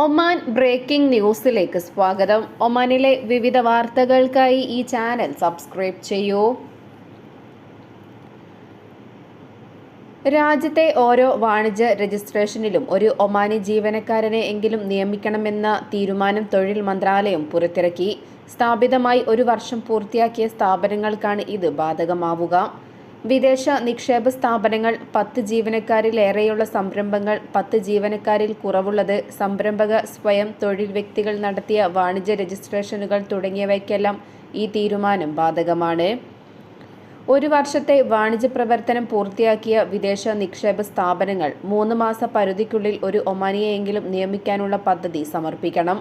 Oman breaking ന്യൂസിലേക്ക് സ്വാഗതം. ഒമാനിലെ വിവിധ വാർത്തകൾക്കായി ഈ ചാനൽ സബ്സ്ക്രൈബ് ചെയ്യൂ. രാജ്യത്തെ ഓരോ വാണിജ്യ രജിസ്ട്രേഷനിലും ഒരു ഒമാനി ജീവനക്കാരനെ എങ്കിലും നിയമിക്കണമെന്ന തീരുമാനം തൊഴിൽ മന്ത്രാലയം പുറത്തിറക്കി. സ്ഥാപിതമായി ഒരു വർഷം പൂർത്തിയാക്കിയ സ്ഥാപനങ്ങൾക്കാണ് ഇത് ബാധകമാവുക. വിദേശ നിക്ഷേപ സ്ഥാപനങ്ങൾ പത്ത് ജീവനക്കാരിലേറെയുള്ള സംരംഭങ്ങൾ പത്ത് ജീവനക്കാരിൽ കുറവുള്ളത് സംരംഭക സ്വയം തൊഴിൽ വ്യക്തികൾ നടത്തിയ വാണിജ്യ രജിസ്ട്രേഷനുകൾ തുടങ്ങിയവയ്ക്കെല്ലാം ഈ തീരുമാനം ബാധകമാണ്. ഒരു വർഷത്തെ വാണിജ്യ പ്രവർത്തനം പൂർത്തിയാക്കിയ വിദേശ നിക്ഷേപ സ്ഥാപനങ്ങൾ മൂന്ന് മാസ പരിധിക്കുള്ളിൽ ഒരു ഒമാനിയെങ്കിലും നിയമിക്കാനുള്ള പദ്ധതി സമർപ്പിക്കണം.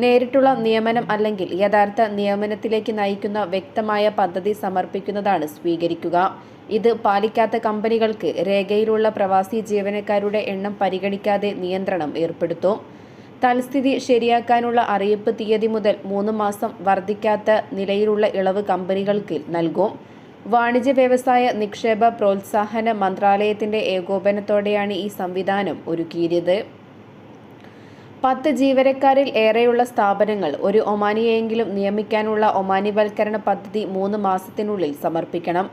നേരിട്ടുള്ള നിയമനം അല്ലെങ്കിൽ യഥാർത്ഥ നിയമനത്തിലേക്ക് നയിക്കുന്ന വ്യക്തമായ പദ്ധതി സമർപ്പിക്കുന്നതാണ് സ്വീകരിക്കുക. ഇത് പാലിക്കാത്ത കമ്പനികൾക്ക് രേഖയിലുള്ള പ്രവാസി ജീവനക്കാരുടെ എണ്ണം പരിഗണിക്കാതെ നിയന്ത്രണം ഏർപ്പെടുത്തും. തൽസ്ഥിതി ശരിയാക്കാനുള്ള അറിയിപ്പ് തീയതി മുതൽ മൂന്ന് മാസം വർദ്ധിക്കാത്ത നിലയിലുള്ള ഇളവ് കമ്പനികൾക്ക് നൽകും. വാണിജ്യ വ്യവസായ നിക്ഷേപ പ്രോത്സാഹന മന്ത്രാലയത്തിന്റെ ഏകോപനത്തോടെയാണ് ഈ സംവിധാനം ഒരുക്കിയത്. പത്ത് ജീവനക്കാരിൽ ഏറെയുള്ള സ്ഥാപനങ്ങൾ ഒരു ഒമാനിയെങ്കിലും നിയമിക്കാനുള്ള ഒമാനിവൽക്കരണ പദ്ധതി മൂന്ന് മാസത്തിനുള്ളിൽ സമർപ്പിക്കണം.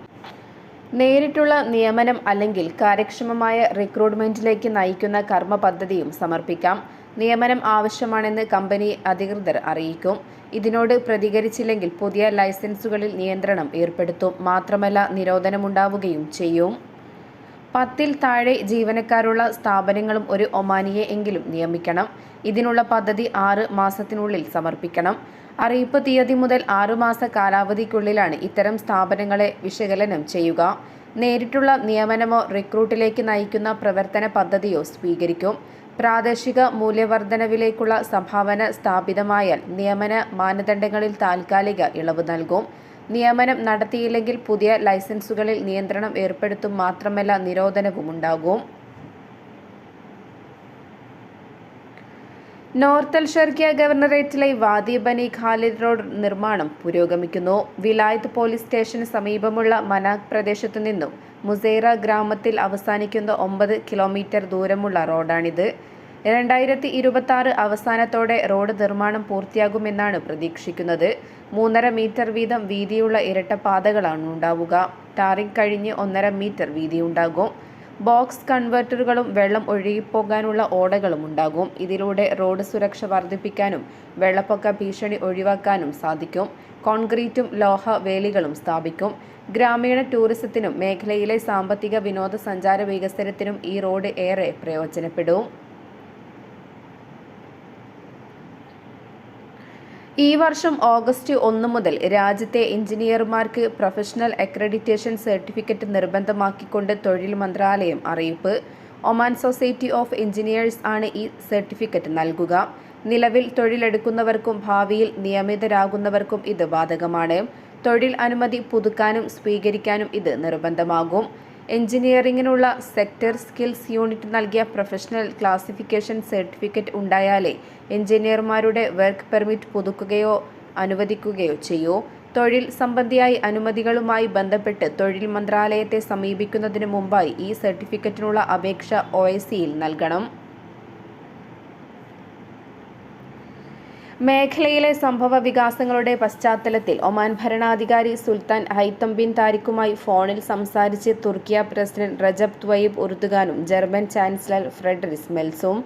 നേരിട്ടുള്ള നിയമനം അല്ലെങ്കിൽ കാര്യക്ഷമമായ റിക്രൂട്ട്മെന്റിലേക്ക് നയിക്കുന്ന കർമ്മ പദ്ധതിയും സമർപ്പിക്കാം. നിയമനം ആവശ്യമാണെന്ന് കമ്പനി അധികൃതർ അറിയിക്കും. ഇതിനോട് പ്രതികരിച്ചില്ലെങ്കിൽ പുതിയ ലൈസൻസുകളിൽ നിയന്ത്രണം ഏർപ്പെടുത്തും. മാത്രമല്ല നിരോധനമുണ്ടാവുകയും ചെയ്യും. പത്തിൽ താഴെ ജീവനക്കാരുള്ള സ്ഥാപനങ്ങളും ഒരു ഒമാനിയെ എങ്കിലും നിയമിക്കണം. ഇതിനുള്ള പദ്ധതി ആറ് മാസത്തിനുള്ളിൽ സമർപ്പിക്കണം. അറിയിപ്പ് തീയതി മുതൽ ആറുമാസ കാലാവധിക്കുള്ളിലാണ് ഇത്തരം സ്ഥാപനങ്ങളെ വിശകലനം ചെയ്യുക. നേരിട്ടുള്ള നിയമനമോ റിക്രൂട്ടിലേക്ക് നയിക്കുന്ന പ്രവർത്തന പദ്ധതിയോ സ്വീകരിക്കും. പ്രാദേശിക മൂല്യവർദ്ധനവിലേക്കുള്ള സംഭാവന സ്ഥാപിതമായാൽ നിയമന മാനദണ്ഡങ്ങളിൽ താൽക്കാലിക ഇളവ് നൽകും. നിയമനം നടത്തിയില്ലെങ്കിൽ പുതിയ ലൈസൻസുകളിൽ നിയന്ത്രണം ഏർപ്പെടുത്തും മാത്രമല്ല നിരോധനവും ഉണ്ടാകും നോർത്ത് ഷർക്കിയ ഗവർണറേറ്റിലെ വാദി ബനി ഖാലിദ് റോഡ് നിർമ്മാണം പുരോഗമിക്കുന്നു. വിലായത്ത് പോലീസ് സ്റ്റേഷന് സമീപമുള്ള മനാക് പ്രദേശത്തു നിന്നും മുസൈറ ഗ്രാമത്തിൽ അവസാനിക്കുന്ന ഒമ്പത് കിലോമീറ്റർ ദൂരമുള്ള റോഡാണിത്. രണ്ടായിരത്തി ഇരുപത്തി ആറ് അവസാനത്തോടെ റോഡ് നിർമ്മാണം പൂർത്തിയാകുമെന്നാണ് പ്രതീക്ഷിക്കുന്നത്. മൂന്നര മീറ്റർ വീതം വീതിയുള്ള ഇരട്ടപ്പാതകളാണ് ഉണ്ടാവുക. ടാറിംഗ് കഴിഞ്ഞ് ഒന്നര മീറ്റർ വീതിയുണ്ടാകും. ബോക്സ് കൺവെർട്ടറുകളും വെള്ളം ഒഴുകിപ്പോകാനുള്ള ഓടകളും ഉണ്ടാകും. ഇതിലൂടെ റോഡ് സുരക്ഷ വർദ്ധിപ്പിക്കാനും വെള്ളപ്പൊക്ക ഭീഷണി ഒഴിവാക്കാനും സാധിക്കും. കോൺക്രീറ്റും ലോഹ വേലികളും സ്ഥാപിക്കും. ഗ്രാമീണ ടൂറിസത്തിനും മേഖലയിലെ സാമ്പത്തിക വിനോദസഞ്ചാര വികസനത്തിനും ഈ റോഡ് ഏറെ പ്രയോജനപ്പെടും. ഈ വർഷം ഓഗസ്റ്റ് ഒന്ന് മുതൽ രാജ്യത്തെ എഞ്ചിനീയർമാർക്ക് പ്രൊഫഷണൽ അക്രഡിറ്റേഷൻ സർട്ടിഫിക്കറ്റ് നിർബന്ധമാക്കിക്കൊണ്ട് തൊഴിൽ മന്ത്രാലയം അറിയിപ്പ്. ഒമാൻ സൊസൈറ്റി ഓഫ് എഞ്ചിനീയേഴ്സ് ആണ് ഈ സർട്ടിഫിക്കറ്റ് നൽകുക. നിലവിൽ തൊഴിലെടുക്കുന്നവർക്കും ഭാവിയിൽ നിയമിതരാകുന്നവർക്കും ഇത് ബാധകമാണ്. തൊഴിൽ അനുമതി പുതുക്കാനും സ്വീകരിക്കാനും ഇത് നിർബന്ധമാകും. എഞ്ചിനീയറിംഗിനുള്ള സെക്ടർ സ്കിൽസ് യൂണിറ്റ് നൽകിയ പ്രൊഫഷണൽ ക്ലാസിഫിക്കേഷൻ സർട്ടിഫിക്കറ്റ് ഉണ്ടായാലേ എഞ്ചിനീയർമാരുടെ വർക്ക് പെർമിറ്റ് പുതുക്കുകയോ അനുവദിക്കുകയോ ചെയ്യൂ. തൊഴിൽ സംബന്ധിയായി അനുമതികളുമായി ബന്ധപ്പെട്ട് തൊഴിൽ മന്ത്രാലയത്തെ സമീപിക്കുന്നതിന് മുമ്പായി ഈ സർട്ടിഫിക്കറ്റിനുള്ള അപേക്ഷ ഒ നൽകണം. മേഖലയിലെ സംഭവ വികാസങ്ങളുടെ പശ്ചാത്തലത്തിൽ ഒമാൻ ഭരണാധികാരി സുൽത്താൻ ഹൈത്തം ബിൻ താരിഖുമായി ഫോണിൽ സംസാരിച്ച് തുർക്കിയ പ്രസിഡന്റ് റജബ് ത്വയ്യബ് ഉറുദുഗാനും ജർമ്മൻ ചാൻസലർ ഫ്രെഡറിസ് മെൽസും.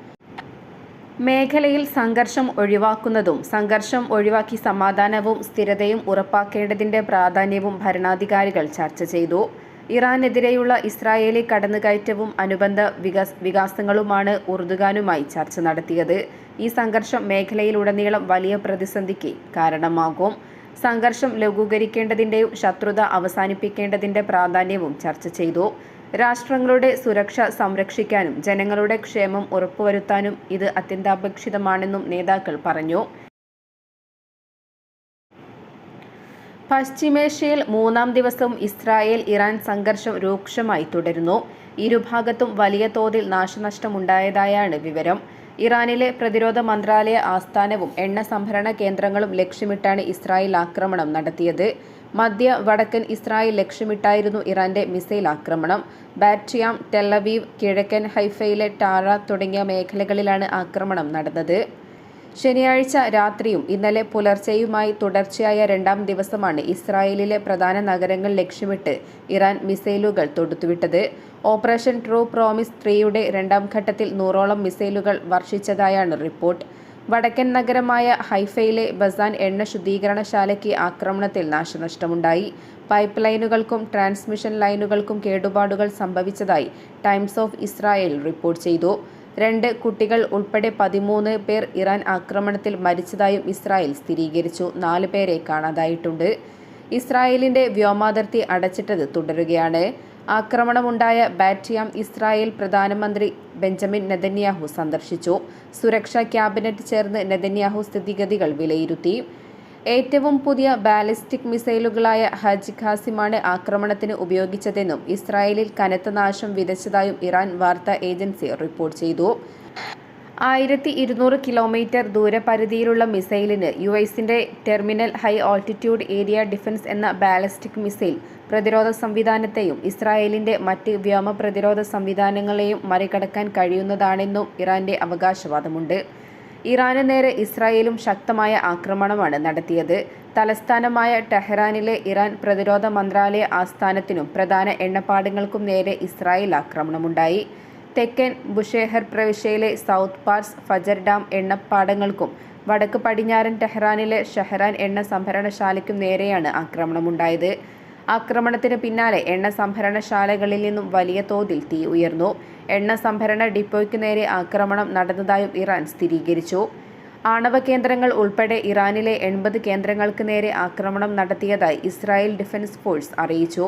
മേഖലയിൽ സംഘർഷം ഒഴിവാക്കുന്നതും സംഘർഷം ഒഴിവാക്കി സമാധാനവും സ്ഥിരതയും ഉറപ്പാക്കേണ്ടതിന്റെ പ്രാധാന്യവും ഭരണാധികാരികൾ ചർച്ച ചെയ്തു. ഇറാനെതിരെയുള്ള ഇസ്രായേലി കടന്നുകയറ്റവും അനുബന്ധ വികാസ് വികാസങ്ങളുമാണ് ഉറുദുഗാനുമായി ചർച്ച നടത്തിയത്. ഈ സംഘർഷം മേഖലയിലുടനീളം വലിയ പ്രതിസന്ധിക്ക് കാരണമാകും. സംഘർഷം ലഘൂകരിക്കേണ്ടതിന്റെയും ശത്രുത അവസാനിപ്പിക്കേണ്ടതിന്റെ പ്രാധാന്യവും ചർച്ച ചെയ്തു. രാഷ്ട്രങ്ങളുടെ സുരക്ഷ സംരക്ഷിക്കാനും ജനങ്ങളുടെ ക്ഷേമം ഉറപ്പുവരുത്താനും ഇത് അത്യന്താപേക്ഷിതമാണെന്നും നേതാക്കൾ പറഞ്ഞു. പശ്ചിമേഷ്യയിൽ മൂന്നാം ദിവസവും ഇസ്രായേൽ ഇറാൻ സംഘർഷം രൂക്ഷമായി തുടരുന്നു. ഇരുഭാഗത്തും വലിയ തോതിൽ നാശനഷ്ടമുണ്ടായതായാണ് വിവരം. ഇറാനിലെ പ്രതിരോധ മന്ത്രാലയ ആസ്ഥാനവും എണ്ണ സംഭരണ കേന്ദ്രങ്ങളും ലക്ഷ്യമിട്ടാണ് ഇസ്രായേൽ ആക്രമണം നടത്തിയത്. മധ്യ വടക്കൻ ഇസ്രായേൽ ലക്ഷ്യമിട്ടായിരുന്നു ഇറാന്റെ മിസൈൽ ആക്രമണം. ബാറ്റിയാം ടെല്ലവീവ് കിഴക്കൻ ഹൈഫയിലെ ടാറ തുടങ്ങിയ മേഖലകളിലാണ് ആക്രമണം നടന്നത്. ശനിയാഴ്ച രാത്രിയും ഇന്നലെ പുലർച്ചെയുമായി തുടർച്ചയായ രണ്ടാം ദിവസമാണ് ഇസ്രായേലിലെ പ്രധാന നഗരങ്ങൾ ലക്ഷ്യമിട്ട് ഇറാൻ മിസൈലുകൾ തൊടുത്തുവിട്ടത്. ഓപ്പറേഷൻ ട്രൂ പ്രോമിസ് ത്രീയുടെ രണ്ടാം ഘട്ടത്തിൽ നൂറോളം മിസൈലുകൾ വർഷിച്ചതായാണ് റിപ്പോർട്ട്. വടക്കൻ നഗരമായ ഹൈഫയിലെ ബസാൻ എണ്ണ ശുദ്ധീകരണശാലയ്ക്ക് ആക്രമണത്തിൽ നാശനഷ്ടമുണ്ടായി. പൈപ്പ് ലൈനുകൾക്കും ട്രാൻസ്മിഷൻ ലൈനുകൾക്കും കേടുപാടുകൾ സംഭവിച്ചതായി ടൈംസ് ഓഫ് ഇസ്രായേൽ റിപ്പോർട്ട് ചെയ്തു. രണ്ട് കുട്ടികൾ ഉൾപ്പെടെ പതിമൂന്ന് പേർ ഇറാൻ ആക്രമണത്തിൽ മരിച്ചതായും ഇസ്രായേൽ സ്ഥിരീകരിച്ചു. നാല് പേരെ കാണാതായിട്ടുണ്ട്. ഇസ്രായേലിന്റെ വ്യോമാതിർത്തി അടച്ചിട്ടത് തുടരുകയാണ്. ആക്രമണമുണ്ടായ ബാറ്റിയാം ഇസ്രായേൽ പ്രധാനമന്ത്രി ബെഞ്ചമിൻ നെതന്യാഹു സന്ദർശിച്ചു. സുരക്ഷാ ക്യാബിനറ്റ് ചേർന്ന് നെതന്യാഹു സ്ഥിതിഗതികൾ വിലയിരുത്തി. ഏറ്റവും പുതിയ ബാലിസ്റ്റിക് മിസൈലുകളായ ഹജ് ഖാസിമാണ് ആക്രമണത്തിന് ഉപയോഗിച്ചതെന്നും ഇസ്രായേലിൽ കനത്ത നാശം വിതച്ചതായും ഇറാൻ വാർത്താ ഏജൻസി റിപ്പോർട്ട് ചെയ്തു. ആയിരത്തി ഇരുന്നൂറ് കിലോമീറ്റർ ദൂരപരിധിയിലുള്ള മിസൈലിന് യു എസിന്റെ terminal high altitude area defence എന്ന ബാലിസ്റ്റിക് മിസൈൽ പ്രതിരോധ സംവിധാനത്തെയും ഇസ്രായേലിന്റെ മറ്റ് വ്യോമ പ്രതിരോധ സംവിധാനങ്ങളെയും മറികടക്കാൻ കഴിയുന്നതാണെന്നും ഇറാന്റെ അവകാശവാദമുണ്ട്. ഇറാന് നേരെ ഇസ്രായേലും ശക്തമായ ആക്രമണമാണ് നടത്തിയത്. തലസ്ഥാനമായ ടെഹ്റാനിലെ ഇറാൻ പ്രതിരോധ മന്ത്രാലയ ആസ്ഥാനത്തിനും പ്രധാന എണ്ണപ്പാടങ്ങൾക്കും നേരെ ഇസ്രായേൽ ആക്രമണമുണ്ടായി. തെക്കൻ ബുഷേഹർ പ്രവിശ്യയിലെ സൗത്ത് പാർസ് ഫജർ ഡാം എണ്ണപ്പാടങ്ങൾക്കും വടക്ക് പടിഞ്ഞാറൻ ടെഹ്റാനിലെ ഷെഹ്റാൻ എണ്ണ സംഭരണശാലയ്ക്കും നേരെയാണ് ആക്രമണമുണ്ടായത്. ആക്രമണത്തിന് പിന്നാലെ എണ്ണ സംഭരണശാലകളിൽ നിന്നും വലിയ തോതിൽ തീ ഉയർന്നു. എണ്ണ സംഭരണ ഡിപ്പോയ്ക്ക് നേരെ ആക്രമണം നടന്നതായും ഇറാൻ സ്ഥിരീകരിച്ചു. ആണവ കേന്ദ്രങ്ങൾ ഉൾപ്പെടെ ഇറാനിലെ എൺപത് കേന്ദ്രങ്ങൾക്ക് നേരെ ആക്രമണം നടത്തിയതായി ഇസ്രായേൽ ഡിഫൻസ് ഫോഴ്സ് അറിയിച്ചു.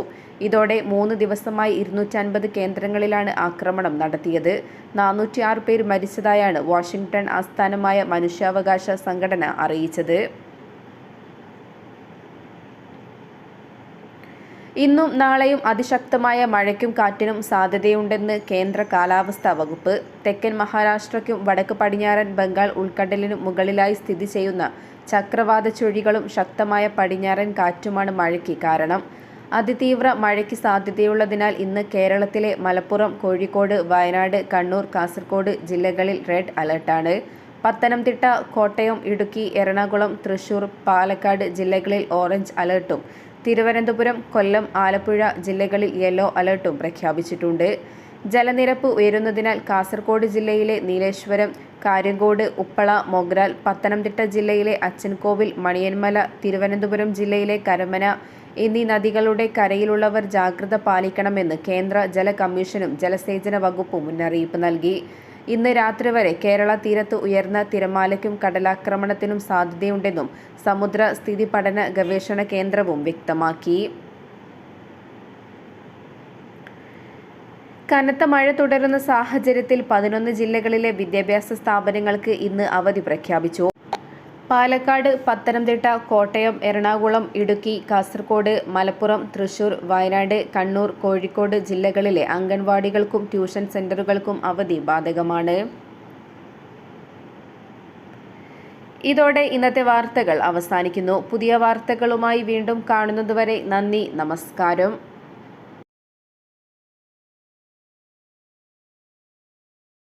ഇതോടെ മൂന്ന് ദിവസമായി ഇരുന്നൂറ്റൻപത് കേന്ദ്രങ്ങളിലാണ് ആക്രമണം നടത്തിയത്. നാനൂറ്റിയാറ് പേർ മരിച്ചതായാണ് വാഷിംഗ്ടൺ ആസ്ഥാനമായ മനുഷ്യാവകാശ സംഘടന അറിയിച്ചത്. ഇന്നും നാളെയും അതിശക്തമായ മഴയ്ക്കും കാറ്റിനും സാധ്യതയുണ്ടെന്ന് കേന്ദ്ര കാലാവസ്ഥാ വകുപ്പ്. തെക്കൻ മഹാരാഷ്ട്രയ്ക്കും വടക്ക് പടിഞ്ഞാറൻ ബംഗാൾ ഉൾക്കടലിനും മുകളിലായി സ്ഥിതി ചെയ്യുന്ന ചക്രവാത ചുഴികളും ശക്തമായ പടിഞ്ഞാറൻ കാറ്റുമാണ് മഴയ്ക്ക് കാരണം. അതിതീവ്ര മഴയ്ക്ക് സാധ്യതയുള്ളതിനാൽ ഇന്ന് കേരളത്തിലെ മലപ്പുറം കോഴിക്കോട് വയനാട് കണ്ണൂർ കാസർഗോഡ് ജില്ലകളിൽ റെഡ് അലർട്ടാണ്. പത്തനംതിട്ട കോട്ടയം ഇടുക്കി എറണാകുളം തൃശൂർ പാലക്കാട് ജില്ലകളിൽ ഓറഞ്ച് അലർട്ടും തിരുവനന്തപുരം കൊല്ലം ആലപ്പുഴ ജില്ലകളിൽ യെല്ലോ അലർട്ടും പ്രഖ്യാപിച്ചിട്ടുണ്ട്. ജലനിരപ്പ് ഉയരുന്നതിനാൽ കാസർഗോഡ് ജില്ലയിലെ നീലേശ്വരം കാര്യങ്കോട് ഉപ്പള മൊഗ്രാൽ പത്തനംതിട്ട ജില്ലയിലെ അച്ചൻകോവിൽ മണിയന്മല തിരുവനന്തപുരം ജില്ലയിലെ കരമന എന്നീ നദികളുടെ കരയിലുള്ളവർ ജാഗ്രത പാലിക്കണമെന്ന് കേന്ദ്ര ജല കമ്മീഷനും ജലസേചന വകുപ്പും മുന്നറിയിപ്പ് നൽകി. ഇന്ന് രാത്രി വരെ കേരള തീരത്ത് ഉയർന്ന തിരമാലയ്ക്കും കടലാക്രമണത്തിനും സാധ്യതയുണ്ടെന്നും സമുദ്ര സ്ഥിതി പഠന ഗവേഷണ കേന്ദ്രവും വ്യക്തമാക്കി. കനത്ത മഴ തുടരുന്ന സാഹചര്യത്തിൽ പതിനൊന്ന് ജില്ലകളിലെ വിദ്യാഭ്യാസ സ്ഥാപനങ്ങൾക്ക് ഇന്ന് അവധി പ്രഖ്യാപിച്ചു. പാലക്കാട് പത്തനംതിട്ട കോട്ടയം എറണാകുളം ഇടുക്കി കാസർഗോഡ് മലപ്പുറം തൃശൂർ വയനാട് കണ്ണൂർ കോഴിക്കോട് ജില്ലകളിലെ അംഗൻവാടികൾക്കും ട്യൂഷൻ സെന്ററുകൾക്കും അവധി ബാധകമാണ്. ഇതോടെ ഇന്നത്തെ വാർത്തകൾ അവസാനിക്കുന്നു. പുതിയ വാർത്തകളുമായി വീണ്ടും കാണുന്നതുവരെ നന്ദി നമസ്കാരം.